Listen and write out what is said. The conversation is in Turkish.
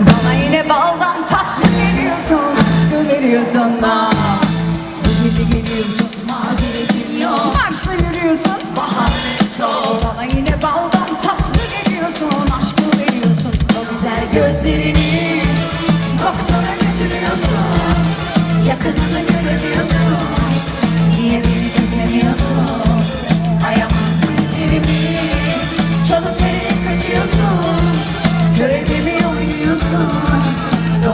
Bana yine baldan tatlı geliyorsun Aşkı veriyorsun da. Bu gece geliyorsun Mazeretin yok. Marşla yürüyorsun Bahanen çok. Bana yine baldan tatlı geliyorsun Aşkı veriyorsun. O güzel gözlerini Doktora götürüyorsun. Yakınını göremiyorsun Niye beni gözlemiyorsun Ayağımın zillerimi Çalıp nereye kaçıyorsun